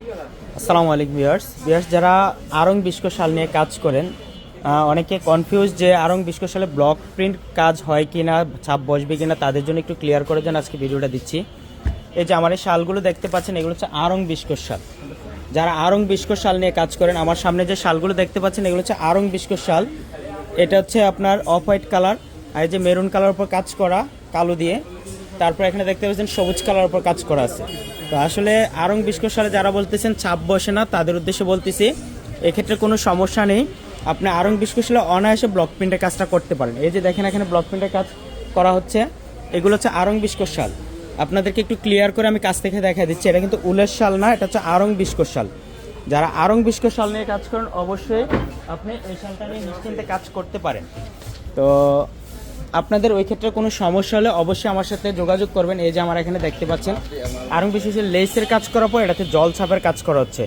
আসসালামু আলাইকুম viewers. Viewers, যারা আরং বিস্কো নিয়ে কাজ করেন অনেকে কনফিউজ যে আরং বিস্কো শালে ব্লক প্রিন্ট কাজ হয় কি না ছাপ বসবে কি না তাদের জন্য একটু ক্লিয়ার করে দেন আজকে ভিডিওটা দিচ্ছি। এই যে আমার এই শালগুলো দেখতে পাচ্ছেন, এগুলো হচ্ছে আরং বিস্কোর শাল। যারা আরং বিস্কোর শাল নিয়ে কাজ করেন, আমার সামনে যে শালগুলো দেখতে পাচ্ছেন, এগুলো হচ্ছে আরং বিস্কোর শাল। এটা হচ্ছে আপনার অফ হোয়াইট কালার আর এই যে মেরুন কালার উপর কাজ করা, কালো দিয়ে। তারপর এখানে দেখতে পাচ্ছেন সবুজ কালার উপর কাজ করা আছে। তো আসলে আরং বিস্কুট যারা বলতেছেন, ছাপ বসে না, তাদের উদ্দেশ্যে বলতেছি, এক্ষেত্রে কোনো সমস্যা নেই। আপনি আরং বিস্কুট সালে অনায়াসে ব্লক প্রিন্টের কাজটা করতে পারেন। এই যে দেখেন এখানে ব্লক প্রিন্টের কাজ করা হচ্ছে। এগুলো হচ্ছে আরং বিস্কুট শাল আপনাদেরকে একটু ক্লিয়ার করে আমি কাজ থেকে দেখা দিচ্ছি। এটা কিন্তু উলের শাল না, এটা হচ্ছে আরং বিস্কুট শাল যারা আরং বিস্কুট শাল নিয়ে কাজ করেন, অবশ্যই আপনি এই শালটা নিয়ে নিশ্চিন্তে কাজ করতে পারেন। তো আপনাদের ওই ক্ষেত্রে কোনো সমস্যা হলে অবশ্যই আমার সাথে যোগাযোগ করবেন। এই যে আমার এখানে দেখতে পাচ্ছেন, আরং বিশেষে লেসের কাজ করার পর এটাতে জল ছাপের কাজ করা হচ্ছে।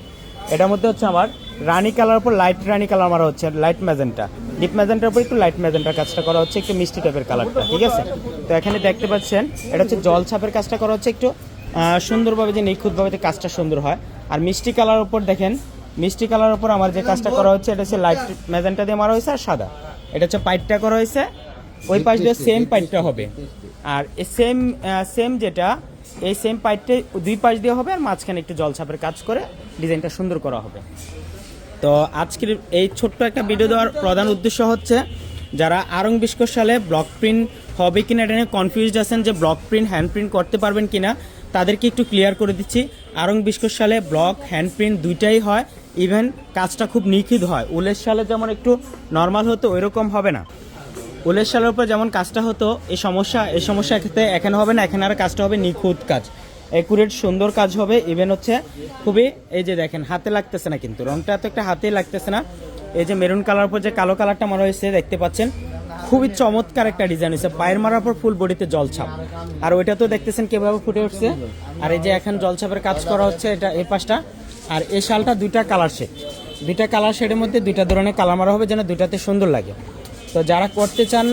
এটার মধ্যে হচ্ছে আমার রানী কালার উপর লাইট রানী কালার মারা হচ্ছে লাইট ম্যাজেন্টা ডিপ ম্যাজেন্টার উপর একটু লাইট ম্যাজেন্টার কাজটা করা হচ্ছে, একটু মিষ্টি টাইপের কালারটা, ঠিক আছে? তো এখানে দেখতে পাচ্ছেন, এটা হচ্ছে জল ছাপের কাজটা করা হচ্ছে একটু সুন্দরভাবে যে নিখুঁতভাবে যে কাজটা সুন্দর হয়। আর মিষ্টি কালার উপর দেখেন, মিষ্টি কালার উপর আমার যে কাজটা করা হচ্ছে, এটা হচ্ছে লাইট ম্যাজেন্টা দিয়ে মারা হয়েছে আর সাদা। এটা হচ্ছে পাইপটা করা হয়েছে। ওই পাশ দিয়ে সেম পাইপটা হবে। আর সেম সেম যেটা, এই সেম পাইপটা দুই পাশ দিয়ে হবে আর মাঝখানে একটু জলছাপের কাজ করে ডিজাইনটা সুন্দর করা হবে। তো আজকের এই ছোট্ট একটা ভিডিও দেওয়ার প্রধান উদ্দেশ্য হচ্ছে, যারা আরং বিস্কোর সালে ব্লক প্রিন্ট হবে কিনা এটা নিয়ে কনফিউজড আছেন যে ব্লক প্রিন্ট হ্যান্ড প্রিন্ট করতে পারবেন কিনা, তাদেরকে একটু ক্লিয়ার করে দিচ্ছি। আরং বিস্কোর সালে ব্লক হ্যান্ড প্রিন্ট দুইটাই হয় ইভেন কাজটা খুব নিখুঁত হয়। উলের সালে যেমন একটু নর্মাল হতো, ওইরকম হবে না। উলের শালের উপর যেমন কাজটা হতো এই সমস্যা এই সমস্যা ক্ষেত্রে এখানে হবে না, এখানে আর কাজটা হবে নিখুঁত কাজ। একুরেট সুন্দর কাজ হবে ইভেন হচ্ছে খুবই, এই যে দেখেন, হাতে লাগতেছে না কিন্তু, রংটা এত একটা হাতেই লাগতেছে না। এই যে মেরুন কালার উপর যে কালো কালারটা মারা হয়েছে, দেখতে পাচ্ছেন, খুবই চমৎকার একটা ডিজাইন হয়েছে। পায়ের মারার পর ফুল বডিতে জলছাপ আর ওইটা তো দেখতেছেন কীভাবে ফুটে উঠছে। আর এই যে এখন জলছাপের কাজ করা হচ্ছে, এটা এই পাশটা। আর এই শালটা দুইটা কালার শেড দুইটা কালার শেডের মধ্যে দুইটা ধরনের কালার মারা হবে, যেন দুইটাতে সুন্দর লাগে। তো যারা করতে চান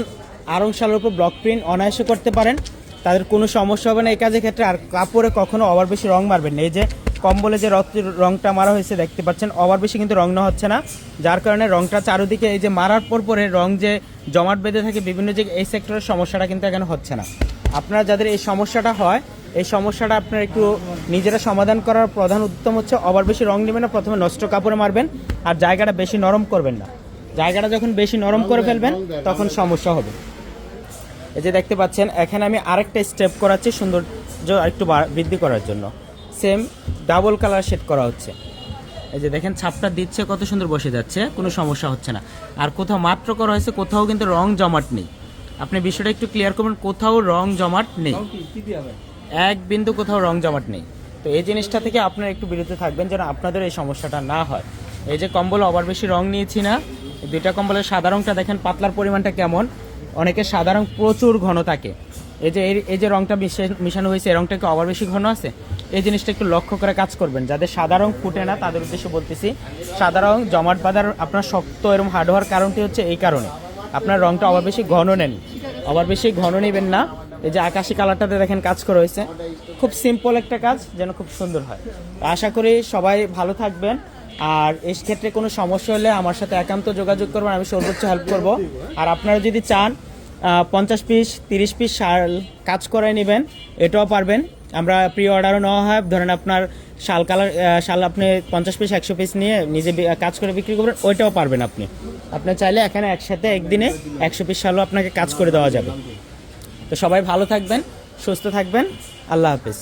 আরং শালের উপর ব্লক প্রিন্ট অনায়াসে করতে পারেন, তাদের কোনো সমস্যা হবে না। এই কাজের ক্ষেত্রে আর কাপড়ে কখনো ওভার বেশি রং মারবেন না। এই যে কম্বলে যে রংটা মারা হয়েছে, দেখতে পাচ্ছেন, ওভার বেশি কিন্তু রং না হচ্ছে না, যার কারণে রংটা চারদিকে এই যে মারার পর পরে রং যে জমাট বেঁধে থাকে, বিভিন্ন যে এই সেক্টরের সমস্যাটা কিন্তু এখানে হচ্ছে না। আপনারা যাদের এই সমস্যাটা হয়, এই সমস্যাটা আপনার একটু নিজেরা সমাধান করার প্রধান উদ্যম হচ্ছে, ওভার বেশি রং নেবেন না, প্রথমে নষ্ট কাপড়ে মারবেন, আর জায়গাটা বেশি নরম করবেন না। জায়গাটা যখন বেশি নরম করে ফেলবেন তখন সমস্যা হবে। এই যে দেখতে পাচ্ছেন এখানে আমি আরেকটা স্টেপ করাচ্ছি সৌন্দর্য একটু বৃদ্ধি করার জন্য। সেম ডাবল কালার শেড করা হচ্ছে। এই যে দেখেন ছাপটা দিচ্ছে কত সুন্দর বসে যাচ্ছে কোনো সমস্যা হচ্ছে না। আর কোথাও মাত্র করা হয়েছে কোথাও কিন্তু রং জমাট নেই। আপনি বিষয়টা একটু ক্লিয়ার করবেন কোথাও রং জমাট নেই। এক বিন্দু কোথাও রং জমাট নেই। তো এই জিনিসটা থেকে আপনারা একটু বিরত থাকবেন যেন আপনাদের এই সমস্যাটা না হয়। এই যে কম্বল আবার বেশি রং নিয়েছি না। দুইটা কম্বলের সাদা রংটা দেখেন পাতলার পরিমাণটা কেমন। অনেকে সাদা রং প্রচুর ঘন থাকে। এই যে এই- যে রংটা মিশে- মিশানো হয়েছে, এই রংটা কি আবার বেশি ঘন আছে? এই জিনিসটা একটু লক্ষ্য করে কাজ করবেন। যাদের সাদা রং ফুটে না, তাদের উদ্দেশ্যে বলতেছি সাদা রং জমাট বাঁধার আপনার শক্ত এরকম হার্ড হওয়ার কারণটি হচ্ছে এই কারণে। আপনার রংটা আবার বেশি ঘন নেন। আবার বেশি ঘন নেবেন না। এই যে আকাশি কালারটাতে দেখেন কাজ করা হয়েছে। খুব সিম্পল একটা কাজ, যেন খুব সুন্দর হয়। আশা করি সবাই ভালো থাকবেন। আর এই ক্ষেত্রে কোনো সমস্যা হলে আমার সাথে একান্ত যোগাযোগ করবেন, আমি সর্বোচ্চ হেল্প করব। আর আপনারা যদি চান পঞ্চাশ পিস তিরিশ পিস শাল কাজ করে নেবেন, এটাও পারবেন। আমরা প্রি অর্ডারও নেওয়া হয়। ধরেন আপনার শাল কালার শাল আপনি পঞ্চাশ পিস একশো পিস নিয়ে নিজে কাজ করে বিক্রি করবেন, ওইটাও পারবেন আপনি। আপনি চাইলে এখানে একসাথে একদিনে একশো পিস শালও আপনাকে কাজ করে দেওয়া যাবে। তো সবাই ভালো থাকবেন, সুস্থ থাকবেন। আল্লাহ হাফিজ।